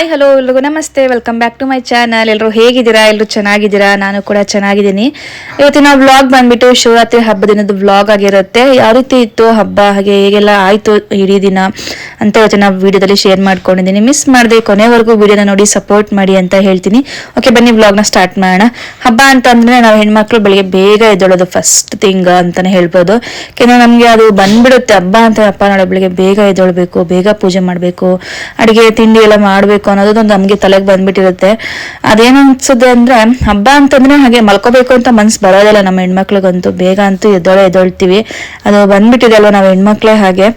Hi hello ಎಲ್ರಿಗೂ ನಮಸ್ತೆ. Welcome back to my channel ಎಲ್ಲರೂ ಹೇಗಿದ್ದೀರಾ? ಎಲ್ಲರೂ ಚೆನ್ನಾಗಿದ್ದೀರಾ? ನಾನು ಕೂಡ ಚೆನ್ನಾಗಿದ್ದೀನಿ. ಇವತ್ತಿನ ವ್ಲಾಗ್ ಬಂದ್ಬಿಟ್ಟು ಶಿವರಾತ್ರಿ ಹಬ್ಬ ದಿನದ ವ್ಲಾಗ್ ಆಗಿರುತ್ತೆ. ಯಾವ ರೀತಿ ಇತ್ತು ಹಬ್ಬ? ಹಾಗೆ ಹೇಗೆಲ್ಲ ಆಯ್ತು ಇಡೀ ದಿನ ಅಂತ ಇವತ್ತಿನ ವಿಡಿಯೋದಲ್ಲಿ ಶೇರ್ ಮಾಡ್ಕೊಂಡಿದ್ದೀನಿ. ಮಿಸ್ ಮಾಡಿದೆ ಕೊನೆವರೆಗೂ ವಿಡಿಯೋನ ನೋಡಿ ಸಪೋರ್ಟ್ ಮಾಡಿ ಅಂತ ಹೇಳ್ತೀನಿ. ಓಕೆ ಬನ್ನಿ ವ್ಲಾಗ್ನ ಸ್ಟಾರ್ಟ್ ಮಾಡೋಣ. ಹಬ್ಬ ಅಂತಂದ್ರೆ ನಾವು ಹೆಣ್ಮಕ್ಳು ಬೆಳಿಗ್ಗೆ ಬೇಗ ಎದ್ದೊಳೋದು ಫಸ್ಟ್ ಥಿಂಗ್ ಅಂತಲೇ ಹೇಳ್ಬೋದು. ಯಾಕೆಂದರೆ ನಮಗೆ ಅದು ಬಂದ್ಬಿಡುತ್ತೆ. ಹಬ್ಬ ಅಂತ ಹಬ್ಬ ನಾಳೆ ಬೆಳಿಗ್ಗೆ ಬೇಗ ಎದ್ದೊಳ್ಬೇಕು, ಬೇಗ ಪೂಜೆ ಮಾಡಬೇಕು, ಅಡುಗೆ ತಿಂಡಿ ಎಲ್ಲ ಮಾಡಬೇಕು ಅನ್ನೋದೊಂದು ನಮಗೆ ತಲೆಗೆ ಬಂದ್ಬಿಟ್ಟಿರುತ್ತೆ. ಅದೇನು ಅನ್ಸುತ್ತೆ ಅಂದ್ರೆ, ಹಬ್ಬ ಅಂತಂದ್ರೆ ಹಾಗೆ ಮಲ್ಕೋಬೇಕು ಅಂತ ಮನ್ಸು ಬರೋದಿಲ್ಲ ನಮ್ಮ ಹೆಣ್ಮಕ್ಳಿಗಂತೂ. ಬೇಗ ಅಂತೂ ಎದ್ದೊಳೆ ಎದ್ದೊಳ್ತೀವಿ. ಅದು ಬಂದ್ಬಿಟ್ಟಿದೆ ಅಲ್ವಾ ನಾವು ಹೆಣ್ಮಕ್ಳೇ ಹಾಗೆ.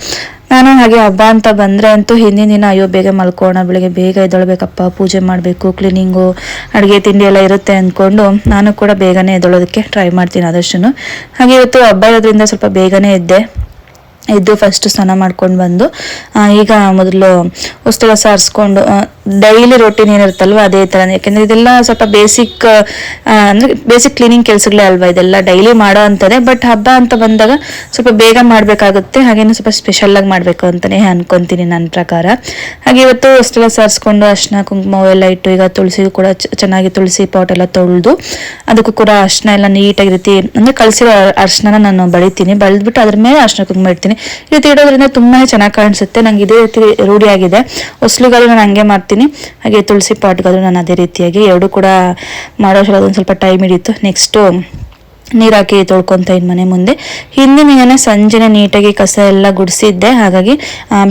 ನಾನು ಹಾಗೆ ಹಬ್ಬ ಅಂತ ಬಂದ್ರೆ ಅಂತೂ ಹಿಂದಿನ ದಿನ, ಅಯ್ಯೋ, ಬೇಗ ಮಲ್ಕೋಣ, ಬೆಳಿಗ್ಗೆ ಬೇಗ ಎದ್ದೊಳ್ಬೇಕಪ್ಪ, ಪೂಜೆ ಮಾಡಬೇಕು, ಕ್ಲೀನಿಂಗು, ಅಡುಗೆ ತಿಂಡಿ ಎಲ್ಲ ಇರುತ್ತೆ ಅಂದ್ಕೊಂಡು ನಾನು ಕೂಡ ಬೇಗನೆ ಎದ್ದೊಳೋದಕ್ಕೆ ಟ್ರೈ ಮಾಡ್ತೀನಿ ಆದಷ್ಟು ಹಾಗೆ ಇವತ್ತು ಹಬ್ಬ ಇರೋದ್ರಿಂದ ಸ್ವಲ್ಪ ಬೇಗನೆ ಎದ್ದೆ. ಎದ್ದು ಫಸ್ಟ್ ಸ್ನಾನ ಮಾಡ್ಕೊಂಡು ಬಂದು ಈಗ ಮೊದಲು ಉಸ್ತಲ ಸಾರಿಸ್ಕೊಂಡು ಡೈಲಿ ರೊಟೀನ್ ಏನಿರುತ್ತಲ್ವ ಅದೇ ಥರ ಯಾಕೆಂದರೆ ಇದೆಲ್ಲ ಸ್ವಲ್ಪ ಬೇಸಿಕ್ ಅಂದ್ರೆ ಬೇಸಿಕ್ ಕ್ಲೀನಿಂಗ್ ಕೆಲಸಗಳೇ ಅಲ್ವಾ ಇದೆಲ್ಲ ಡೈಲಿ ಮಾಡೋ ಅಂಥದ್ದೇ ಬಟ್ ಹಬ್ಬ ಅಂತ ಬಂದಾಗ ಸ್ವಲ್ಪ ಬೇಗ ಮಾಡಬೇಕಾಗುತ್ತೆ. ಹಾಗೇನು ಸ್ವಲ್ಪ ಸ್ಪೆಷಲ್ ಆಗಿ ಮಾಡಬೇಕು ಅಂತಲೇ ಅನ್ಕೊಂತೀನಿ ನನ್ನ ಪ್ರಕಾರ. ಹಾಗೆ ಇವತ್ತು ಅಷ್ಟೆಲ್ಲ ಸಾರಿಸ್ಕೊಂಡು ಅರ್ಶಿನ, ಕುಂಕುಮ ಎಲ್ಲ ಇಟ್ಟು ಈಗ ತುಳಸಿ ಕೂಡ ಚೆನ್ನಾಗಿ ತುಳಸಿ ಪಾಟ್ ಎಲ್ಲ ತೊಳೆದು ಅದಕ್ಕೂ ಕೂಡ ಅರ್ಶಿನ ಎಲ್ಲ ನೀಟಾಗಿ ರೀತಿ, ಅಂದ್ರೆ ಕಳಿಸಿರೋ ಅರ್ಶಿನ ನಾನು ಬಳಿತೀನಿ. ಬಳಿದ್ಬಿಟ್ಟು ಅದ್ರ ಮೇಲೆ ಅರ್ಶಿನ, ಕುಂಕುಮ ಇಡ್ತೀನಿ. ಈ ರೀತಿ ಇಡೋದ್ರಿಂದ ತುಂಬಾ ಚೆನ್ನಾಗಿ ಕಾಣಿಸುತ್ತೆ. ನಂಗೆ ಇದೇ ರೀತಿ ರೂಢಿಯಾಗಿದೆ. ಹೊಸ್ಲಿಗಾದ್ರೂ ನಾನು ಹಂಗೆ ಮಾಡ್ತೀನಿ. ಹಾಗೆ ತುಳಸಿ ಪಾಟ್ಗಾದರೂ ನಾನು ಅದೇ ರೀತಿಯಾಗಿ ಎರಡು ಕೂಡ ಮಾಡೋಷ್ಟು ಅದೊಂದು ಸ್ವಲ್ಪ ಟೈಮ್ ಹಿಡಿಯಿತು ನೆಕ್ಸ್ಟು ನೀರು ಹಾಕಿ ತೊಳ್ಕೊತಾ ಇದ್ ಮನೆ ಮುಂದೆ. ಹಿಂದಿನ ದಿನ ಸಂಜೆನೆ ನೀಟಾಗಿ ಕಸ ಎಲ್ಲ ಗುಡಿಸಿದ್ದೆ. ಹಾಗಾಗಿ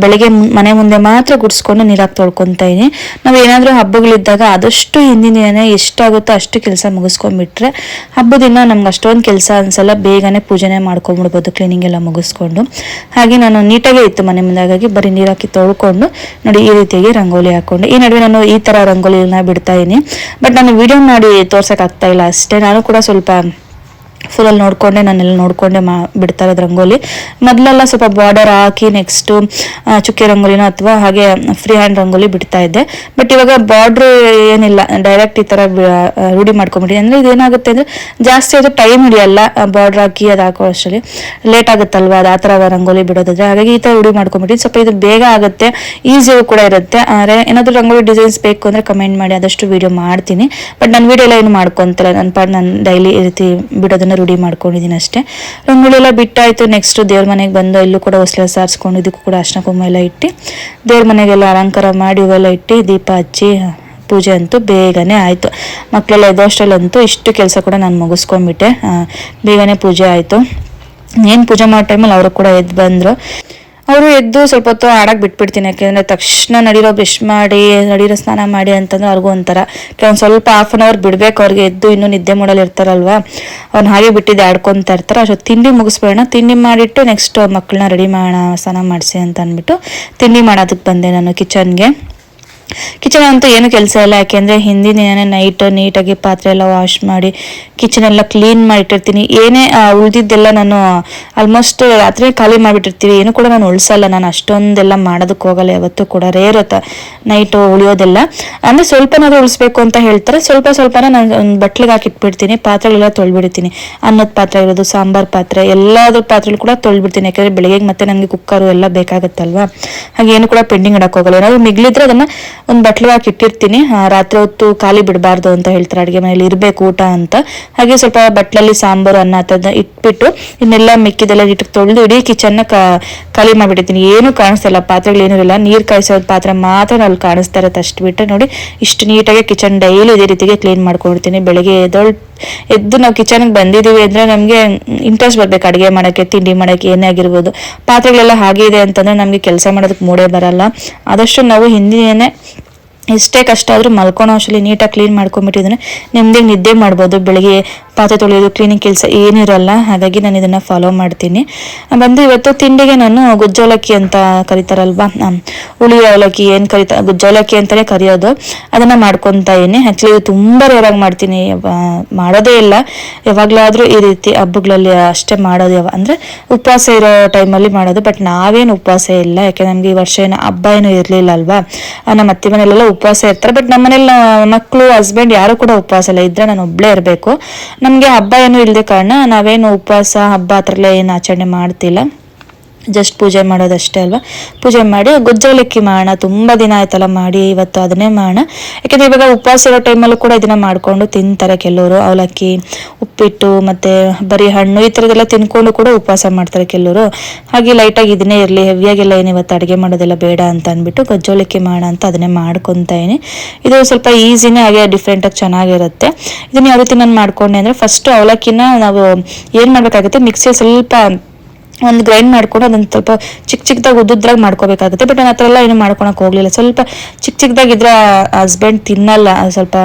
ಬೆಳಗ್ಗೆ ಮನೆ ಮುಂದೆ ಮಾತ್ರ ಗುಡಿಸ್ಕೊಂಡು ನೀರಾಕಿ ತೊಳ್ಕೊತಾ ಇದ್ದೀನಿ. ನಾವು ಏನಾದರೂ ಹಬ್ಬಗಳಿದ್ದಾಗ ಆದಷ್ಟು ಹಿಂದಿನ ದಿನ ಎಷ್ಟಾಗುತ್ತೋ ಅಷ್ಟು ಕೆಲಸ ಮುಗಿಸ್ಕೊಂಡ್ಬಿಟ್ರೆ, ಹಬ್ಬದಿನ ನಮ್ಗೆ ಅಷ್ಟೊಂದು ಕೆಲಸ ಅನ್ಸಲ್ಲ. ಬೇಗನೆ ಪೂಜೆನೆ ಮಾಡ್ಕೊಂಡ್ಬಿಡ್ಬೋದು ಕ್ಲೀನಿಂಗ್ ಎಲ್ಲ ಮುಗಿಸ್ಕೊಂಡು. ಹಾಗೆ ನಾನು ನೀಟಾಗೇ ಇತ್ತು ಮನೆ ಮುಂದೆ. ಹಾಗಾಗಿ ಬರೀ ನೀರು ಹಾಕಿ ತೊಳ್ಕೊಂಡು, ನೋಡಿ ಈ ರೀತಿಯಾಗಿ ರಂಗೋಲಿ ಹಾಕೊಂಡು. ಈ ನಡುವೆ ನಾನು ಈ ಥರ ರಂಗೋಲಿನ ಬಿಡ್ತಾ ಇದ್ದೀನಿ. ಬಟ್ ನಾನು ವಿಡಿಯೋ ಮಾಡಿ ತೋರ್ಸೋಕ್ಕಾಗ್ತಾ ಇಲ್ಲ ಅಷ್ಟೇ. ನಾನು ಕೂಡ ಸ್ವಲ್ಪ ಫುಲ್ಲಲ್ಲಿ ನೋಡಿಕೊಂಡೆ, ನಾನೆಲ್ಲ ನೋಡಿಕೊಂಡೆ ಮಾ, ಬಿಡ್ತಾ ಇರೋದು ರಂಗೋಲಿ. ಮೊದಲೆಲ್ಲ ಸ್ವಲ್ಪ ಬಾರ್ಡರ್ ಹಾಕಿ ನೆಕ್ಸ್ಟು ಚುಕ್ಕೆ ರಂಗೋಲಿನೋ ಅಥವಾ ಹಾಗೆ ಫ್ರೀ ಹ್ಯಾಂಡ್ ರಂಗೋಲಿ ಬಿಡ್ತಾ ಇದ್ದೆ. ಬಟ್ ಇವಾಗ ಬಾರ್ಡ್ರ್ ಏನಿಲ್ಲ ಡೈರೆಕ್ಟ್ ಈ ಥರ ರೂಢಿ ಮಾಡ್ಕೊಂಬಿಟ್ಟಿದೆ. ಅಂದರೆ ಇದೇನಾಗುತ್ತೆ ಅಂದರೆ ಜಾಸ್ತಿ ಅದು ಟೈಮ್ ಹಿಡಿಯಲ್ಲ ಬಾರ್ಡ್ರ್ ಹಾಕಿ ಅದು ಹಾಕೋ ಅಷ್ಟರಲ್ಲಿ. ಲೇಟ್ ಆಗುತ್ತಲ್ವ ಅದು, ಆ ಥರ ರಂಗೋಲಿ ಬಿಡೋದಾದ್ರೆ. ಹಾಗಾಗಿ ಈ ಥರ ರೂಢಿ ಮಾಡ್ಕೊಂಬಿಟ್ಟಿದ್ದು ಸ್ವಲ್ಪ ಇದು ಬೇಗ ಆಗುತ್ತೆ ಈಸಿಯಾಗೂ ಕೂಡ ಇರುತ್ತೆ. ಆದರೆ ಏನಾದರೂ ರಂಗೋಲಿ ಡಿಸೈನ್ಸ್ ಬೇಕು ಅಂದರೆ ಕಮೆಂಟ್ ಮಾಡಿ, ಆದಷ್ಟು ವಿಡಿಯೋ ಮಾಡ್ತೀನಿ. ಬಟ್ ನನ್ನ ವಿಡಿಯೋ ಎಲ್ಲ ಏನು ಮಾಡ್ಕೊತಿಲ್ಲ. ನನ್ನ ಪಾಡ್ ನಾನು ಡೈಲಿ ಈ ರೀತಿ ಬಿಡೋದನ್ನ ರೂಢಿ ಮಾಡ್ಕೊಂಡಿದ್ದೀನಿ ಅಷ್ಟೇ. ರಂಗೋಲಿ ಎಲ್ಲ ಬಿಟ್ಟಾಯಿತು. ನೆಕ್ಸ್ಟ್ ದೇವ್ರ ಮನೆಗೆ ಬಂದು ಇಲ್ಲೂ ಕೂಡ ಹೊಸಲ ಸಾರಿಸ್ಕೊಂಡು ಇದಕ್ಕೂ ಕೂಡ ಅರ್ಶನ ಕುಂಭ ಎಲ್ಲ ಇಟ್ಟು ದೇವ್ರ ಮನೆಗೆಲ್ಲ ಅಲಂಕಾರ ಮಾಡಿ ಇವೆಲ್ಲ ಇಟ್ಟು ದೀಪ ಹಚ್ಚಿ ಪೂಜೆ ಅಂತೂ ಬೇಗನೆ ಆಯಿತು. ಮಕ್ಕಳೆಲ್ಲ ಎದೋಷ್ಟಲ್ಲಂತೂ ಇಷ್ಟು ಕೆಲಸ ಕೂಡ ನಾನು ಮುಗಿಸ್ಕೊಂಡ್ಬಿಟ್ಟೆ. ಆ, ಬೇಗನೆ ಪೂಜೆ ಆಯಿತು. ಏನು ಪೂಜೆ ಮಾಡೋ ಟೈಮಲ್ಲಿ ಅವರು ಕೂಡ ಎದ್ದು ಬಂದರು. ಅವರು ಎದ್ದು ಸ್ವಲ್ಪ ಹೊತ್ತು ಆಡಕ್ಕೆ ಬಿಟ್ಬಿಡ್ತೀನಿ, ಯಾಕೆಂದರೆ ತಕ್ಷಣ ನಡಿರೋ ಬ್ರಷ್ ಮಾಡಿ, ನಡಿರೋ ಸ್ನಾನ ಮಾಡಿ ಅಂತಂದ್ರೆ ಅವ್ರಿಗೂ ಒಂಥರ. ಕೆಲವೊಂದು ಸ್ವಲ್ಪ ಹಾಫ್ ಆನ್ ಅವರ್ ಬಿಡಬೇಕು, ಅವ್ರಿಗೆ ಎದ್ದು ಇನ್ನೂ ನಿದ್ದೆ ಮಾಡಲು ಇರ್ತಾರಲ್ವ? ಅವ್ನು ಹಾಗೆ ಬಿಟ್ಟಿದ್ದು, ಆಡ್ಕೊತಾ ಇರ್ತಾರೆ. ಅಷ್ಟು ತಿಂಡಿ ಮುಗಿಸ್ಬೇಡ, ತಿಂಡಿ ಮಾಡಿಟ್ಟು ನೆಕ್ಸ್ಟ್ ಮಕ್ಕಳನ್ನ ರೆಡಿ ಮಾಡೋಣ, ಸ್ನಾನ ಮಾಡಿಸಿ ಅಂತ ಅಂದ್ಬಿಟ್ಟು ತಿಂಡಿ ಮಾಡೋದಕ್ಕೆ ಬಂದೆ ನಾನು ಕಿಚನ್ಗೆ ಕಿಚನ್ ಅಂತೂ ಏನು ಕೆಲಸ ಇಲ್ಲ. ಯಾಕೆಂದರೆ ಹಿಂದಿನ ನೈಟ್ ನೀಟಾಗಿ ಪಾತ್ರೆ ಎಲ್ಲ ವಾಶ್ ಮಾಡಿ ಕಿಚನ್ ಎಲ್ಲ ಕ್ಲೀನ್ ಮಾಡಿಟ್ಟಿರ್ತೀನಿ. ಏನೇ ಉಳಿದಿದ್ದೆಲ್ಲ ನಾನು ಆಲ್ಮೋಸ್ಟ್ ರಾತ್ರಿ ಖಾಲಿ ಮಾಡಿಬಿಟ್ಟಿರ್ತೀವಿ. ಏನು ಕೂಡ ನಾನು ಉಳಿಸಲ್ಲ. ನಾನು ಅಷ್ಟೊಂದೆಲ್ಲ ಮಾಡೋದಕ್ಕೆ ಹೋಗಲ್ಲ. ಯಾವತ್ತೂ ಕೂಡ ರೇರ್ ನೈಟು ಉಳಿಯೋದೆಲ್ಲ. ಅಂದರೆ ಸ್ವಲ್ಪನಾದ್ರೂ ಉಳಿಸ್ಬೇಕು ಅಂತ ಹೇಳ್ತಾರೆ. ಸ್ವಲ್ಪ ಸ್ವಲ್ಪನ ನಾನು ಒಂದು ಬಟ್ಲಿಗೆ ಹಾಕಿಟ್ಬಿಡ್ತೀನಿ. ಪಾತ್ರೆಗಳೆಲ್ಲ ತೊಳ್ಬಿಡ್ತೀನಿ. ಅನ್ನದ ಪಾತ್ರೆ ಇರೋದು ಸಾಂಬಾರ್ ಪಾತ್ರೆ, ಎಲ್ಲಾದ್ರ ಪಾತ್ರೆಗಳು ಕೂಡ ತೊಳ್ಬಿಡ್ತೀನಿ. ಯಾಕಂದರೆ ಬೆಳಿಗ್ಗೆ ಮತ್ತೆ ನನಗೆ ಕುಕ್ಕರು ಎಲ್ಲ ಬೇಕಾಗುತ್ತಲ್ವಾ? ಹಾಗೆ ಏನು ಕೂಡ ಪೆಂಡಿಂಗ್ ಇಡಕ್ಕೆ ಹೋಗಲ್ಲ. ಏನಾದ್ರು ಮಿಗ್ಲಿದ್ರೆ ಅದನ್ನ ಒಂದು ಬಟ್ಲು ಹಾಕಿ ಇಟ್ಟಿರ್ತೀನಿ. ರಾತ್ರಿ ಹೊತ್ತು ಖಾಲಿ ಬಿಡಬಾರ್ದು ಅಂತ ಹೇಳ್ತಾರೆ. ಅಡುಗೆ ಮನೇಲಿ ಇರಬೇಕು ಊಟ ಅಂತ. ಹಾಗೆ ಸ್ವಲ್ಪ ಬಟ್ಲಲ್ಲಿ ಸಾಂಬಾರು, ಅನ್ನ ಅದನ್ನ ಇಟ್ಬಿಟ್ಟು ಇನ್ನೆಲ್ಲ ಮಿಕ್ಕಿದೆಲ್ಲ ಇಟ್ಟು ತೊಳೆದು ಇಡೀ ಕಿಚನ್ನ ಖಾಲಿ ಮಾಡಿಬಿಟ್ಟಿದ್ದೀನಿ. ಏನು ಕಾಣಿಸ್ತಿಲ್ಲ ಪಾತ್ರೆಗಳು ಏನೂ ಇಲ್ಲ. ನೀರು ಕಾಯಿಸೋದು ಪಾತ್ರೆ ಮಾತ್ರ ಅಲ್ಲಿ ಕಾಣಿಸ್ತಾ ಇರತ್ತೆ ಅಷ್ಟು ಬಿಟ್ಟು ನೋಡಿ, ಇಷ್ಟು ನೀಟಾಗಿ ಕಿಚನ್ ಡೈಲಿ ಇದೇ ರೀತಿಗೆ ಕ್ಲೀನ್ ಮಾಡ್ಕೊಂಡಿರ್ತೀನಿ. ಬೆಳಗ್ಗೆ ಎದ್ದೊಳ್ ಎದ್ದು ನಾವು ಕಿಚನ್ಗೆ ಬಂದಿದ್ದೀವಿ ಅಂದರೆ ನಮಗೆ ಇಂಟ್ರೆಸ್ಟ್ ಬರ್ಬೇಕು. ಅಡುಗೆ ಮಾಡೋಕ್ಕೆ, ತಿಂಡಿ ಮಾಡೋಕ್ಕೆ, ಏನೇ ಆಗಿರ್ಬೋದು. ಪಾತ್ರೆಗಳೆಲ್ಲ ಹಾಗೆ ಇದೆ ಅಂತಂದರೆ ನಮಗೆ ಕೆಲಸ ಮಾಡೋದಕ್ಕೆ ಮೂಡೇ ಬರಲ್ಲ. ಆದಷ್ಟು ನಾವು ಹಿಂದಿನೇ ಎಷ್ಟೇ ಕಷ್ಟ ಆದರೂ ಮಲ್ಕೊಳೋ ಅಷ್ಟರಲ್ಲಿ ನೀಟಾಗಿ ಕ್ಲೀನ್ ಮಾಡ್ಕೊಂಬಿಟ್ಟಿದ್ರೆ ನೆಮ್ಮದಿ ನಿದ್ದೆ ಮಾಡ್ಬೋದು. ಬೆಳಿಗ್ಗೆ ಪಾತ್ರೆ ತೊಳೆಯೋದು ಕ್ಲೀನಿಂಗ್ ಕೆಲಸ ಏನಿರಲ್ಲ ಹಾಗಾಗಿ ನಾನು ಇದನ್ನು ಫಾಲೋ ಮಾಡ್ತೀನಿ. ಬಂದು ಇವತ್ತು ತಿಂಡಿಗೆ ನಾನು ಗುಜ್ಜೋಲಕ್ಕಿ ಅಂತ ಕರಿತಾರಲ್ವಾ? ಹುಳಿ ಅವಲಕ್ಕಿ ಏನು ಕರಿತಾ ಗುಜ್ಜೋಲಕ್ಕಿ ಅಂತಲೇ ಕರೆಯೋದು. ಅದನ್ನು ಮಾಡ್ಕೊತಾ ಇದ್ದೀನಿ. ಆ್ಯಕ್ಚುಲಿ ಇದು ತುಂಬ ರೇರಾಗಿ ಮಾಡ್ತೀನಿ. ಮಾಡೋದೇ ಇಲ್ಲ. ಯಾವಾಗಲಾದರೂ ಈ ರೀತಿ ಹಬ್ಬಗಳಲ್ಲಿ ಅಷ್ಟೇ ಮಾಡೋದು ಯಾವ ಅಂದರೆ ಉಪವಾಸ ಇರೋ ಟೈಮಲ್ಲಿ ಮಾಡೋದು. ಬಟ್ ನಾವೇನು ಉಪವಾಸ ಇಲ್ಲ. ಯಾಕೆ, ನಮಗೆ ಈ ವರ್ಷ ಏನು ಹಬ್ಬ ಏನು ಇರಲಿಲ್ಲ ಅಲ್ವಾ? ನಮ್ಮ ಅತ್ತೆ ಮನೆಯಲ್ಲೆಲ್ಲ ಉಪವಾಸ ಇರ್ತಾರೆ. ಬಟ್ ನಮ್ಮ ಮನೇಲಿ ಮಕ್ಕಳು ಹಸ್ಬೆಂಡ್ ಯಾರು ಕೂಡ ಉಪವಾಸ ಇಲ್ಲ. ಇದ್ರೆ ನಾನು ಒಬ್ಬಳೇ ಇರಬೇಕು. ನಮಗೆ ಹಬ್ಬ ಏನು ಇಲ್ಲದೆ ಕಾರಣ ನಾವೇನು ಉಪವಾಸ, ಹಬ್ಬ ಆ ಏನು ಆಚರಣೆ ಮಾಡ್ತಿಲ್ಲ. ಜಸ್ಟ್ ಪೂಜೆ ಮಾಡೋದಷ್ಟೇ ಅಲ್ವಾ? ಪೂಜೆ ಮಾಡಿ, ಗೊಜ್ಜಲಕ್ಕಿ ಮಾಡೋಣ ತುಂಬ ದಿನ ಆಯ್ತಲ್ಲ ಮಾಡಿ, ಇವತ್ತು ಅದನ್ನೇ ಮಾಡೋಣ ಯಾಕೆಂದರೆ ಇವಾಗ ಉಪವಾಸ ಇರೋ ಟೈಮಲ್ಲೂ ಕೂಡ ಇದನ್ನ ಮಾಡಿಕೊಂಡು ತಿಂತಾರೆ ಕೆಲವರು. ಅವಲಕ್ಕಿ, ಉಪ್ಪಿಟ್ಟು, ಮತ್ತು ಬರೀ ಹಣ್ಣು, ಈ ಥರದ್ದೆಲ್ಲ ತಿನ್ಕೊಂಡು ಕೂಡ ಉಪವಾಸ ಮಾಡ್ತಾರೆ ಕೆಲವರು. ಹಾಗೆ ಲೈಟಾಗಿ ಇದನ್ನೇ ಇರಲಿ ಹೆವಿಯಾಗೆಲ್ಲ ಏನು ಇವತ್ತು ಅಡುಗೆ ಮಾಡೋದೆಲ್ಲ ಬೇಡ ಅಂತ ಅಂದ್ಬಿಟ್ಟು ಗೊಜ್ಜವಲಕ್ಕಿ ಮಾಡೋಣ ಅಂತ ಅದನ್ನೇ ಮಾಡ್ಕೊತಾಯಿನಿ ಇದು ಸ್ವಲ್ಪ ಈಸಿನೇ ಹಾಗೆ ಡಿಫ್ರೆಂಟಾಗಿ ಚೆನ್ನಾಗಿರುತ್ತೆ. ಇದನ್ನ ಯಾವ ರೀತಿ ನಾನು ಮಾಡ್ಕೊಂಡೆ ಅಂದರೆ ಫಸ್ಟು ಅವಲಕ್ಕಿನ ನಾವು ಏನು ಮಾಡಬೇಕಾಗುತ್ತೆ ಮಿಕ್ಸಿ ಸ್ವಲ್ಪ ಒಂದು ಗ್ರೈಂಡ್ ಮಾಡ್ಕೊಂಡು ಅದನ್ನು ಸ್ವಲ್ಪ ಚಿಕ್ಕ ಚಿಕ್ಕದಾಗಿ ಉದ್ದುದ್ರಾಗಿ ಮಾಡ್ಕೋಬೇಕಾಗುತ್ತೆ. ಬಟ್ ನಾನು ಆ ಥರ ಎಲ್ಲ ಏನು ಮಾಡ್ಕೊಳಕ್ ಹೋಗಲಿಲ್ಲ. ಸ್ವಲ್ಪ ಚಿಕ್ಕ ಚಿಕ್ಕದಾಗಿದ್ರೆ ಹಸ್ಬೆಂಡ್ ತಿನ್ನಲ್ಲ. ಸ್ವಲ್ಪ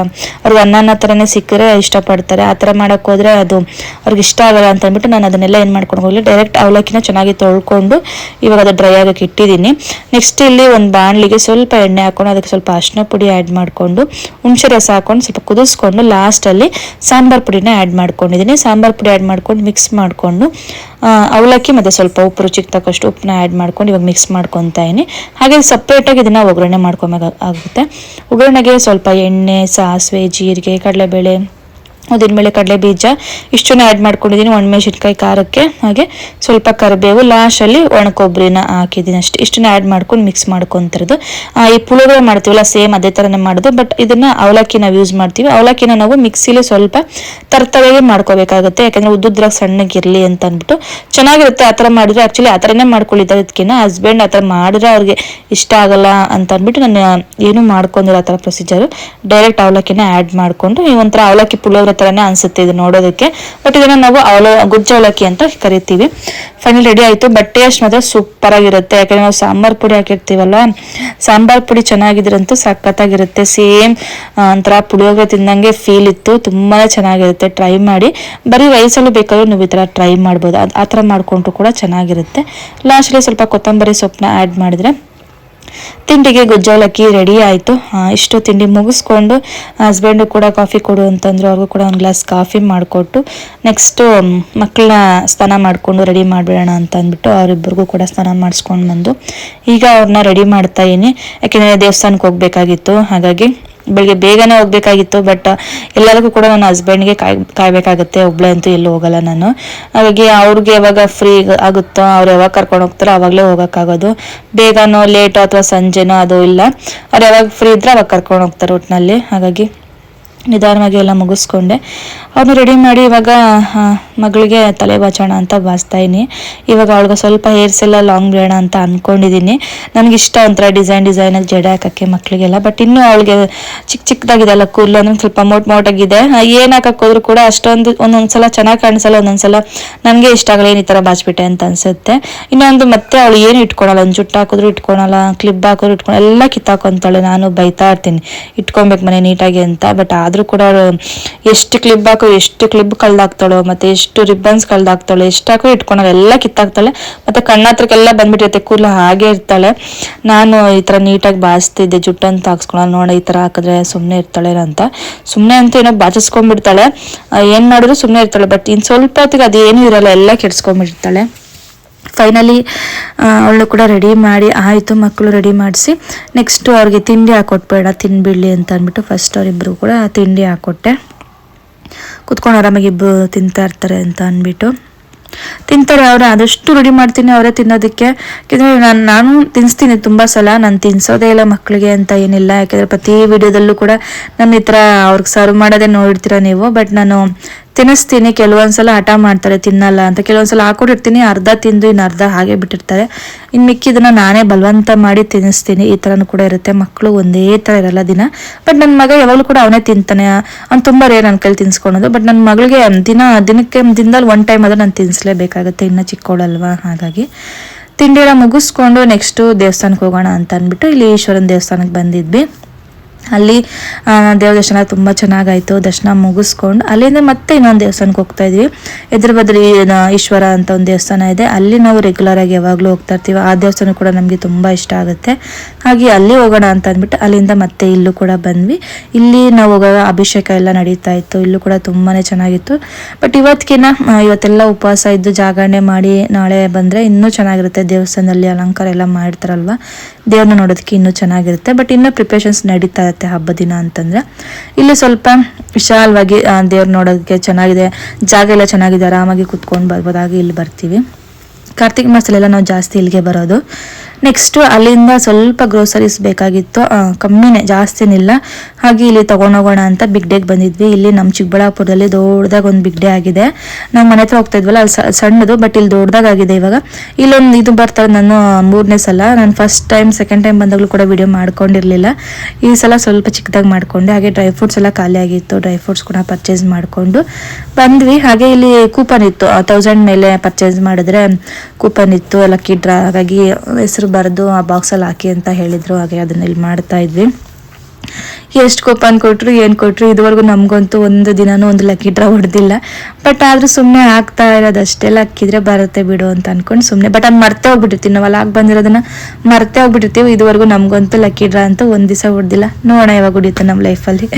ಅವ್ರಿಗೆ ಅನ್ನನ ಥರನೇ ಸಿಕ್ಕರೆ ಇಷ್ಟಪಡ್ತಾರೆ. ಆ ಥರ ಮಾಡೋಕ್ಕೆ ಹೋದ್ರೆ ಅದು ಅವ್ರಿಗೆ ಇಷ್ಟ ಆಗಲ್ಲ ಅಂತ ಅಂದ್ಬಿಟ್ಟು ನಾನು ಅದನ್ನೆಲ್ಲ ಏನು ಮಾಡ್ಕೊಂಡು ಹೋಗಲಿಲ್ಲ. ಡೈರೆಕ್ಟ್ ಅವಲಕ್ಕಿನ ಚೆನ್ನಾಗಿ ತೊಳ್ಕೊಂಡು ಇವಾಗ ಅದು ಡ್ರೈ ಆಗಕ್ಕೆ ಇಟ್ಟಿದ್ದೀನಿ. ನೆಕ್ಸ್ಟ್ ಇಲ್ಲಿ ಒಂದು ಬಾಣಲಿಗೆ ಸ್ವಲ್ಪ ಎಣ್ಣೆ ಹಾಕೊಂಡು ಅದಕ್ಕೆ ಸ್ವಲ್ಪ ಅರಿಶಿನ ಪುಡಿ ಆ್ಯಡ್ ಮಾಡಿಕೊಂಡು, ಹುಣಸೆ ರಸ ಹಾಕೊಂಡು ಸ್ವಲ್ಪ ಕುದಿಸ್ಕೊಂಡು ಲಾಸ್ಟಲ್ಲಿ ಸಾಂಬಾರ್ ಪುಡಿನ ಆ್ಯಡ್ ಮಾಡ್ಕೊಂಡಿದ್ದೀನಿ. ಸಾಂಬಾರ್ ಪುಡಿ ಆ್ಯಡ್ ಮಾಡ್ಕೊಂಡು ಮಿಕ್ಸ್ ಮಾಡಿಕೊಂಡು ಅವಲಕ್ಕಿ ಮತ್ತು ಸ್ವಲ್ಪ ಉಪ್ಪು, ರುಚಿಗೆ ತಕ್ಕಷ್ಟು ಉಪ್ಪನ್ನ ಆ್ಯಡ್ ಮಾಡ್ಕೊಂಡು ಇವಾಗ ಮಿಕ್ಸ್ ಮಾಡ್ಕೊತಾ ಇದ್ದೀನಿ. ಹಾಗೆ ಸಪ್ರೇಟಾಗಿ ಇದನ್ನು ಒಗ್ಗರಣೆ ಮಾಡ್ಕೊಬೇಕಾಗುತ್ತೆ ಒಗ್ಗರಣೆಗೆ ಸ್ವಲ್ಪ ಎಣ್ಣೆ, ಸಾಸಿವೆ, ಜೀರಿಗೆ, ಕಡಲೆಬೇಳೆ ಉದ್ದಿನಬೇಳೆ ಕಡಲೆ ಬೀಜ, ಇಷ್ಟನ್ನು ಆ್ಯಡ್ ಮಾಡ್ಕೊಂಡಿದ್ದೀನಿ, ಒಣಮೆಣಸಿನ್ಕಾಯಿ ಖಾರಕ್ಕೆ. ಹಾಗೆ ಸ್ವಲ್ಪ ಕರಿಬೇವು ಲಾಸ್ಟಲ್ಲಿ ಒಣ ಕೊಬ್ಬರಿನ ಹಾಕಿದ್ದೀನಿ ಅಷ್ಟೇ. ಇಷ್ಟನ್ನ ಆ್ಯಡ್ ಮಾಡ್ಕೊಂಡು ಮಿಕ್ಸ್ ಮಾಡ್ಕೊತಿರೋದು. ಈ ಪುಳಿಯೋಗರೆ ಮಾಡ್ತೀವಲ್ಲ ಸೇಮ್ ಅದೇ ಥರನೇ ಮಾಡೋದು. ಬಟ್ ಇದನ್ನು ಅವಲಕ್ಕಿ ನಾವು ಯೂಸ್ ಮಾಡ್ತೀವಿ. ಅವಲಕ್ಕಿನ ನಾವು ಮಿಕ್ಸಿಲಿ ಸ್ವಲ್ಪ ತರ್ತವೆಗೆ ಮಾಡ್ಕೋಬೇಕಾಗುತ್ತೆ. ಯಾಕಂದರೆ ಉದ್ದುದ್ರಾಗ ಸಣ್ಣಗಿರಲಿ ಅಂತ ಅಂದ್ಬಿಟ್ಟು. ಚೆನ್ನಾಗಿರುತ್ತೆ ಆ ಥರ ಮಾಡಿದರೆ ಆ್ಯಕ್ಚುಲಿ ಆ ಥರನೇ ಮಾಡ್ಕೊಳ್ಳಿದ್ದಾರೆ ಅದಕ್ಕಿಂತ ಹಸ್ಬೆಂಡ್ ಆ ಥರ ಮಾಡಿದ್ರೆ ಅವ್ರಿಗೆ ಇಷ್ಟ ಆಗಲ್ಲ ಅಂತ ಅಂದ್ಬಿಟ್ಟು ನಾನು ಏನು ಮಾಡ್ಕೊಂಡಿರೋ ಆ ಥರ ಪ್ರೊಸೀಜರು ಡೈರೆಕ್ಟ್ ಅವಲಕ್ಕಿನ ಆ್ಯಡ್ ಮಾಡಿಕೊಂಡು ಈ ಒಂಥರ ಅವಲಕ್ಕಿ ಪುಳಿಯೋಗರೆ ಥರನೇ ಅನಿಸುತ್ತೆ ಇದು ನೋಡೋದಕ್ಕೆ. ಬಟ್ ಇದನ್ನು ನಾವು ಅವಲ, ಗುಜ್ಜ ಅವಲಕ್ಕಿ ಅಂತ ಕರಿತೀವಿ. ಫೈನಲ್ ರೆಡಿ ಆಯಿತು. ಬಟ್ ಟೇಸ್ಟ್ ಮಾತ್ರ ಸೂಪರ್ ಆಗಿರುತ್ತೆ. ಯಾಕಂದ್ರೆ ನಾವು ಸಾಂಬಾರ್ ಪುಡಿ ಹಾಕಿರ್ತೀವಲ್ಲ, ಸಾಂಬಾರ್ ಪುಡಿ ಚೆನ್ನಾಗಿದ್ರಂತೂ ಸಖತ್ತಾಗಿರುತ್ತೆ. ಸೇಮ್ ಒಂಥರ ಪುಳಿಯೋಗರೆ ತಿಂದಂಗೆ ಫೀಲ್ ಇತ್ತು. ತುಂಬಾ ಚೆನ್ನಾಗಿರುತ್ತೆ. ಟ್ರೈ ಮಾಡಿ. ಬರೀ ರೈಸಲ್ಲೂ ಬೇಕಾದ್ರೂ ನೀವು ಈ ಥರ ಟ್ರೈ ಮಾಡ್ಬೋದು. ಆ ಥರ ಮಾಡಿಕೊಂಡ್ರು ಕೂಡ ಚೆನ್ನಾಗಿರುತ್ತೆ. ಲಾಸ್ಟಲ್ಲಿ ಸ್ವಲ್ಪ ಕೊತ್ತಂಬರಿ ಸೊಪ್ಪನ್ನ ಆ್ಯಡ್ ಮಾಡಿದ್ರೆ ತಿಂಡಿಗೆ ಗೊಜ್ಜವಲಕ್ಕಿ ರೆಡಿ ಆಯಿತು. ಇಷ್ಟು ತಿಂಡಿ ಮುಗಿಸ್ಕೊಂಡು ಹಸ್ಬೆಂಡು ಕೂಡ ಕಾಫಿ ಕೊಡು ಅಂತಂದ್ರು, ಅವ್ರಿಗೂ ಕೂಡ ಒಂದು ಗ್ಲಾಸ್ ಕಾಫಿ ಮಾಡಿಕೊಟ್ಟು ನೆಕ್ಸ್ಟು ಮಕ್ಕಳನ್ನ ಸ್ನಾನ ಮಾಡಿಕೊಂಡು ರೆಡಿ ಮಾಡಿಬಿಡೋಣ ಅಂತ ಅಂದ್ಬಿಟ್ಟು ಅವರಿಬ್ಬರಿಗೂ ಕೂಡ ಸ್ನಾನ ಮಾಡಿಸ್ಕೊಂಡು ಬಂದು ಈಗ ಅವ್ರನ್ನ ರೆಡಿ ಮಾಡ್ತಾ ಇದೀನಿ ಯಾಕೆಂದರೆ ದೇವಸ್ಥಾನಕ್ಕೆ ಹೋಗಬೇಕಾಗಿತ್ತು. ಹಾಗಾಗಿ ಬೆಳಿಗ್ಗೆ ಬೇಗನೆ ಹೋಗ್ಬೇಕಾಗಿತ್ತು ಬಟ್ ಎಲ್ಲರಿಗೂ ಕೂಡ ನನ್ನ ಹಸ್ಬೆಂಡ್ಗೆ ಕಾಯ್, ಕಾಯ್ಬೇಕಾಗತ್ತೆ, ಒಬ್ಳೆ ಅಂತೂ ಎಲ್ಲೂ ಹೋಗಲ್ಲ ನಾನು. ಹಾಗಾಗಿ ಅವ್ರಿಗೆ ಯಾವಾಗ ಫ್ರೀ ಆಗುತ್ತೋ, ಅವ್ರು ಯಾವಾಗ ಕರ್ಕೊಂಡು ಹೋಗ್ತಾರೋ ಅವಾಗಲೇ ಹೋಗೋಕ್ಕಾಗೋದು. ಬೇಗನೋ ಲೇಟೋ ಅಥವಾ ಸಂಜೆನೋ ಅದು ಇಲ್ಲ. ಅವ್ರು ಯಾವಾಗ ಫ್ರೀ ಇದ್ರೆ ಅವಾಗ ಕರ್ಕೊಂಡು ಹೋಗ್ತಾರೆ ಒಟ್ಟಿನಲ್ಲಿ ಹಾಗಾಗಿ ನಿಧಾನವಾಗಿ ಎಲ್ಲ ಮುಗಿಸ್ಕೊಂಡೆ. ಅವ್ರನ್ನ ರೆಡಿ ಮಾಡಿ ಇವಾಗ ಮಗಳಿಗೆ ತಲೆ ಬಾಚೋಣ ಅಂತ ಬಾಚ್ತಾ ಇದ್ದೀನಿ. ಇವಾಗ ಅವಳಿಗೆ ಸ್ವಲ್ಪ ಹೇರ್ಸ್ ಎಲ್ಲ ಲಾಂಗ್ ಬೇಡ ಅಂತ ಅಂದ್ಕೊಂಡಿದ್ದೀನಿ ನನಗಿಷ್ಟ ಒಂಥರ ಡಿಸೈನ್ ಡಿಸೈನಾಗಿ ಜಡೆ ಹಾಕೋಕ್ಕೆ ಮಕ್ಕಳಿಗೆಲ್ಲ ಬಟ್ ಇನ್ನೂ ಅವಳಿಗೆ ಚಿಕ್ಕ ಚಿಕ್ಕದಾಗಿದೆಲ್ಲ ಕೂದಲು ಅಂದ್ರೆ ಸ್ವಲ್ಪ ಮೋಟ್ ಮೋಟಾಗಿದೆ. ಏನು ಹಾಕೋಕ್ಕೋದ್ರೂ ಕೂಡ ಅಷ್ಟೊಂದು ಒಂದೊಂದ್ಸಲ ಚೆನ್ನಾಗಿ ಕಾಣಿಸಲ್ಲ ಒಂದೊಂದ್ಸಲ ನನಗೆ ಇಷ್ಟ ಆಗಲ್ಲ, ಏನು ಈ ಥರ ಬಾಚ್ಬಿಟ್ಟೆ ಅಂತ ಅನ್ಸುತ್ತೆ. ಇನ್ನೊಂದು ಮತ್ತೆ ಅವಳು ಏನು ಇಟ್ಕೊಳಲ್ಲ, ಒಂದು ಜುಟ್ಟು ಹಾಕಿದ್ರು ಇಟ್ಕೊಳಲ್ಲ ಕ್ಲಿಪ್ ಹಾಕಿದ್ರು ಇಟ್ಕೊಳ ಎಲ್ಲ ಕಿತ್ತಾಕೊಂತಾಳೆ. ನಾನು ಬೈತಾ ಇರ್ತೀನಿ. ಇಟ್ಕೊಬೇಕು ಮನೆ ನೀಟಾಗಿ ಅಂತ. ಬಟ್ ಆದರೂ ಕೂಡ ಎಷ್ಟು ಕ್ಲಿಪ್ ಹಾಕೋ ಎಷ್ಟು ಕ್ಲಿಪ್ ಕಳ್ದಾಕ್ತಾಳೋ ಮತ್ತು ಎಷ್ಟು ರಿಬ್ಬನ್ಸ್ ಕಳ್ದಾಕ್ತಾಳೆ, ಎಷ್ಟು ಹಾಕೋ ಇಟ್ಕೊಳಲ್ಲ ಎಲ್ಲ ಕಿತ್ತಾಕ್ತಾಳೆ. ಮತ್ತು ಕಣ್ಣಾತ್ರಕ್ಕೆಲ್ಲ ಬಂದ್ಬಿಟ್ಟಿರುತ್ತೆ, ಕೂದಲು ಹಾಗೆ ಇರ್ತಾಳೆ. ನಾನು ಈ ಥರ ನೀಟಾಗಿ ಬಾಚ್ತಿದ್ದೆ ಜುಟ್ಟಂತ ಹಾಕ್ಸ್ಕೊಳ ನೋಡ ಈ ಥರ ಹಾಕಿದ್ರೆ ಸುಮ್ಮನೆ ಇರ್ತಾಳೆ ಅಂತ. ಸುಮ್ಮನೆ ಅಂತ ಏನೋ ಬಾಚಿಸ್ಕೊಂಡ್ಬಿಡ್ತಾಳೆ ಏನು ಮಾಡಿದ್ರು ಸುಮ್ಮನೆ ಇರ್ತಾಳೆ ಬಟ್ ಇನ್ನು ಸ್ವಲ್ಪ ಹೊತ್ತಿಗೆ ಅದೇನು ಇರಲ್ಲ, ಎಲ್ಲ ಕೆಡ್ಸ್ಕೊಂಡ್ಬಿಡ್ತಾಳೆ. ಫೈನಲಿ ಅವಳು ಕೂಡ ರೆಡಿ ಮಾಡಿ, ಆಯಿತು ಮಕ್ಕಳು ರೆಡಿ ಮಾಡಿಸಿ ನೆಕ್ಸ್ಟು ಅವ್ರಿಗೆ ತಿಂಡಿ ಹಾಕೊಟ್ಬೇಡ, ತಿನ್ಬಿಡ್ಲಿ ಅಂತ ಅಂದ್ಬಿಟ್ಟು ಫಸ್ಟ್ ಅವರಿಬ್ಬರು ಕೂಡ ತಿಂಡಿ ಹಾಕೊಟ್ಟೆ. ಕುತ್ಕೊಂಡು ಆರಾಮಾಗಿ ಇಬ್ಬರು ತಿಂತಾ ಇರ್ತಾರೆ ಅಂತ ಅಂದ್ಬಿಟ್ಟು. ತಿಂತಾರೆ, ಅವ್ರು ಆದಷ್ಟು ರೆಡಿ ಮಾಡ್ತೀನಿ ಅವರೇ ತಿನ್ನೋದಕ್ಕೆ. ಯಾಕೆಂದರೆ ನಾನು ನಾನು ತಿನ್ನಿಸ್ತೀನಿ ತುಂಬ ಸಲ, ನಾನು ತಿನ್ಸೋದೇ ಇಲ್ಲ ಮಕ್ಕಳಿಗೆ ಅಂತ ಏನಿಲ್ಲ. ಯಾಕೆಂದರೆ ಪ್ರತಿ ವಿಡಿಯೋದಲ್ಲೂ ಕೂಡ ನನ್ನ ಈ ಥರ ಅವ್ರಿಗೆ ಸರ್ವ್ ಮಾಡೋದೇ ನೋಡಿರ್ತೀರ ನೀವು? ಬಟ್ ನಾನು ತಿನ್ನಿಸ್ತೀನಿ, ಕೆಲವೊಂದ್ಸಲ ಹಠ ಮಾಡ್ತಾರೆ, ತಿನ್ನಲ್ಲ ಅಂತ. ಕೆಲವೊಂದ್ಸಲ ಹಾಕೊಟ್ಟಿರ್ತೀನಿ ಅರ್ಧ ತಿಂದು, ಇನ್ನು ಅರ್ಧ ಹಾಗೆ ಬಿಟ್ಟಿರ್ತಾರೆ. ಇನ್ನು ಮಿಕ್ಕಿದನ್ನ ನಾನೇ ಬಲವಂತ ಮಾಡಿ ತಿನ್ನಿಸ್ತೀನಿ. ಈ ಥರನೂ ಕೂಡ ಇರುತ್ತೆ. ಮಕ್ಕಳು ಒಂದೇ ಥರ ಇರಲ್ಲ ದಿನ. ಬಟ್ ನನ್ನ ಮಗ ಯಾವಾಗಲೂ ಕೂಡ ಅವನೇ ತಿಂತಾನೆ. ಅವ್ನು ತುಂಬ ರೇರ್ ನನ್ನ ಕೈಲಿ ತಿನ್ಸ್ಕೊಳೋದು ಬಟ್ ನನ್ನ ಮಗಳಿಗೆ ದಿನ, ದಿನಕ್ಕೆ ದಿನದಲ್ಲಿ ಒನ್ ಟೈಮ್ ಆದರೂ ನಾನು ತಿನ್ನಿಸ್ಲೇಬೇಕಾಗುತ್ತೆ. ಇನ್ನು ಚಿಕ್ಕವಳಲ್ವಾ ಹಾಗಾಗಿ ತಿಂಡಿ ಮುಗಿಸ್ಕೊಂಡು ನೆಕ್ಸ್ಟು ದೇವಸ್ಥಾನಕ್ಕೆ ಹೋಗೋಣ ಅಂತ ಅಂದ್ಬಿಟ್ಟು ಇಲ್ಲಿ ಈಶ್ವರನ ದೇವಸ್ಥಾನಕ್ಕೆ ಬಂದಿದ್ವಿ. ಅಲ್ಲಿ ದೇವ್ರ ದರ್ಶನ ತುಂಬ ಚೆನ್ನಾಗಾಯಿತು. ದರ್ಶನ ಮುಗಿಸ್ಕೊಂಡು ಅಲ್ಲಿಂದ ಮತ್ತೆ ಇನ್ನೊಂದು ದೇವಸ್ಥಾನಕ್ಕೆ ಹೋಗ್ತಾ ಇದ್ವಿ. ಎದುರು ಬದ್ರಿ ಈಶ್ವರ ಅಂತ ಒಂದು ದೇವಸ್ಥಾನ ಇದೆ. ಅಲ್ಲಿ ನಾವು ರೆಗ್ಯುಲರ್ ಆಗಿ ಯಾವಾಗಲೂ ಹೋಗ್ತಾ ಇರ್ತೀವಿ. ಆ ದೇವಸ್ಥಾನ ಕೂಡ ನಮಗೆ ತುಂಬ ಇಷ್ಟ ಆಗುತ್ತೆ. ಹಾಗೆ ಅಲ್ಲಿ ಹೋಗೋಣ ಅಂತ ಅಂದ್ಬಿಟ್ಟು ಅಲ್ಲಿಂದ ಮತ್ತೆ ಇಲ್ಲೂ ಕೂಡ ಬಂದ್ವಿ. ಇಲ್ಲಿ ನಾವು ಹೋಗೋ ಅಭಿಷೇಕ ಎಲ್ಲ ನಡೀತಾ ಇತ್ತು. ಇಲ್ಲೂ ಕೂಡ ತುಂಬಾ ಚೆನ್ನಾಗಿತ್ತು. ಬಟ್ ಇವತ್ತಿನ ಇವತ್ತೆಲ್ಲ ಉಪವಾಸ ಇದ್ದು ಜಾಗರಣೆ ಮಾಡಿ ನಾಳೆ ಬಂದರೆ ಇನ್ನೂ ಚೆನ್ನಾಗಿರುತ್ತೆ. ದೇವಸ್ಥಾನದಲ್ಲಿ ಅಲಂಕಾರ ಎಲ್ಲ ಮಾಡಿರ್ತಾರಲ್ವ ದೇವ್ರನ್ನ ನೋಡೋದಕ್ಕೆ ಇನ್ನೂ ಚೆನ್ನಾಗಿರುತ್ತೆ. ಬಟ್ ಇನ್ನೂ ಪ್ರಿಪ್ರೇಷನ್ಸ್ ನಡೀತಾ ಇರುತ್ತೆ ಹಬ್ಬ ದಿನ ಅಂತಂದ್ರೆ, ಇಲ್ಲಿ ಸ್ವಲ್ಪ ವಿಶಾಲವಾಗಿ ದೇವ್ರು ನೋಡೋದಕ್ಕೆ ಚೆನ್ನಾಗಿದೆ, ಜಾಗ ಎಲ್ಲ ಚೆನ್ನಾಗಿದೆ, ಆರಾಮಾಗಿ ಕುತ್ಕೊಂಡು ಬರ್ಬೋದಾಗಿ ಇಲ್ಲಿ ಬರ್ತೀವಿ. ಕಾರ್ತಿಕ್ ಮಾಸಲೆಲ್ಲ ನಾವು ಜಾಸ್ತಿ ಇಲ್ಲಿಗೆ ಬರೋದು. ನೆಕ್ಸ್ಟು ಅಲ್ಲಿಂದ ಸ್ವಲ್ಪ ಗ್ರೋಸರೀಸ್ ಬೇಕಾಗಿತ್ತು. ಕಮ್ಮಿನೇ, ಜಾಸ್ತಿನಿಲ್ಲ. ಹಾಗೆ ಇಲ್ಲಿ ತೊಗೊಂಡೋಗೋಣ ಅಂತ ಬಿಗ್ ಡೇಗೆ ಬಂದಿದ್ವಿ. ಇಲ್ಲಿ ನಮ್ಮ ಚಿಕ್ಕಬಳ್ಳಾಪುರದಲ್ಲಿ ದೊಡ್ಡದಾಗ ಒಂದು ಬಿಗ್ ಡೇ ಆಗಿದೆ. ನಾವು ಮನೆ ಹತ್ರ ಹೋಗ್ತಾ ಇದ್ವಲ್ಲ ಅಲ್ಲಿ ಸಣ್ಣದು ಬಟ್ ಇಲ್ಲಿ ದೊಡ್ಡದಾಗ ಆಗಿದೆ ಇವಾಗ. ಇಲ್ಲೊಂದು ಇದು ಬರ್ತಾರೆ ನಾನು ಮೂರನೇ ಸಲ. ನಾನು ಫಸ್ಟ್ ಟೈಮ್ ಸೆಕೆಂಡ್ ಟೈಮ್ ಬಂದಾಗಲೂ ಕೂಡ ವಿಡಿಯೋ ಮಾಡ್ಕೊಂಡಿರಲಿಲ್ಲ. ಈ ಸಲ ಸ್ವಲ್ಪ ಚಿಕ್ಕದಾಗಿ ಮಾಡಿಕೊಂಡೆ. ಹಾಗೆ ಡ್ರೈ ಫ್ರೂಟ್ಸ್ ಎಲ್ಲ ಖಾಲಿ ಆಗಿತ್ತು. ಡ್ರೈ ಫ್ರೂಟ್ಸ್ ಕೂಡ ಪರ್ಚೇಸ್ ಮಾಡಿಕೊಂಡು ಬಂದ್ವಿ. ಹಾಗೆ ಇಲ್ಲಿ ಕೂಪನ್ ಇತ್ತು. ತೌಸಂಡ್ ಮೇಲೆ ಪರ್ಚೇಸ್ ಮಾಡಿದ್ರೆ ಕೂಪನ್ ಇತ್ತು. ಲಕ್ಕಿ ಡ್ರಾ, ಹಾಗಾಗಿ ಹೆಸರು ಬರೆದು ಆ ಬಾಕ್ಸಲ್ಲಿ ಹಾಕಿ ಅಂತ ಹೇಳಿದರು. ಹಾಗೆ ಅದನ್ನ ಇಲ್ಲಿ ಮಾಡ್ತಾ ಇದ್ವಿ. ಎಷ್ಟು ಕೂಪನ್ ಕೊಟ್ಟರು ಏನು ಕೊಟ್ಟರು ಇದುವರೆಗೂ ನಮಗಂತೂ ಒಂದು ದಿನವೂ ಒಂದು ಲಕ್ಕಿ ಡ್ರಾ ಹೊಡೆದಿಲ್ಲ. ಬಟ್ ಆದರೂ ಸುಮ್ಮನೆ ಆಗ್ತಾ ಇರೋದಷ್ಟೇ ಲಕ್ಕಿದ್ರೆ ಬರುತ್ತೆ ಬಿಡು ಅಂತ ಅಂದ್ಕೊಂಡು ಸುಮ್ಮನೆ ಬಟ್ ಅದು ಮರ್ತೆ ಹೋಗ್ಬಿಟ್ಟಿರ್ತೀವಿ. ನಾವು ಅಲ್ಲಿ ಆಗಿ ಬಂದಿರೋದನ್ನ ಮರ್ತೆ ಹೋಗ್ಬಿಟ್ಟಿರ್ತೀವಿ. ಇದುವರೆಗೂ ನಮಗಂತೂ ಲಕ್ಕಿ ಡ್ರಾ ಅಂತ ಒಂದು ದಿವಸ ಹೊಡೆದಿಲ್ಲ. ನೋಡೋಣ ಯಾವಾಗ ಹೊಡಿಯುತ್ತೆ ನಮ್ಮ ಲೈಫಲ್ಲಿ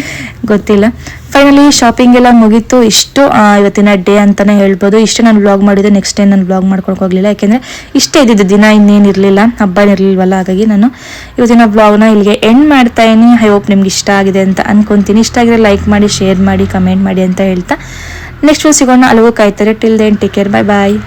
ಗೊತ್ತಿಲ್ಲ. ಫೈನಲಿ ಶಾಪಿಂಗ್ ಎಲ್ಲ ಮುಗೀತು. ಇಷ್ಟು ಇವತ್ತಿನ ಡೇ ಅಂತಾನೆ ಹೇಳ್ಬೋದು. ಇಷ್ಟು ನಾನು ಬ್ಲಾಗ್ ಮಾಡಿದ್ದು. ನೆಕ್ಸ್ಟ್ ಟೈಮ್ ನಾನು ಬ್ಲಾಗ್ ಮಾಡ್ಕೊಳಕ್ಕೆ ಹೋಗಲಿಲ್ಲ. ಯಾಕೆಂದರೆ ಇಷ್ಟೇ ಇದ್ದಿದ್ದು. ದಿನ ಇನ್ನೇನು ಇರಲಿಲ್ಲ. ಹಬ್ಬ ಇರಲಿಲ್ವಲ್ಲ? ಹಾಗಾಗಿ ನಾನು ಇವತ್ತಿನ ಬ್ಲಾಗ್ನ ಇಲ್ಲಿಗೆ ಎಂಡ್ ಮಾಡ್ತಾ ಇದೀನಿ ಐ ಹೋಪ್ ನಿಮ್ಗೆ ಇಷ್ಟ ಆಗಿದೆ ಅಂತ ಅನ್ಕೊತೀನಿ. ಇಷ್ಟ ಆಗಿದ್ರೆ ಲೈಕ್ ಮಾಡಿ ಶೇರ್ ಮಾಡಿ ಕಮೆಂಟ್ ಮಾಡಿ ಅಂತ ಹೇಳ್ತಾ. ನೆಕ್ಸ್ಟ್ ಸಿಗೋಣ. ಅಲ್ಲವೂ ಕಾಯ್ತಾರೆ. Till then take care bye bye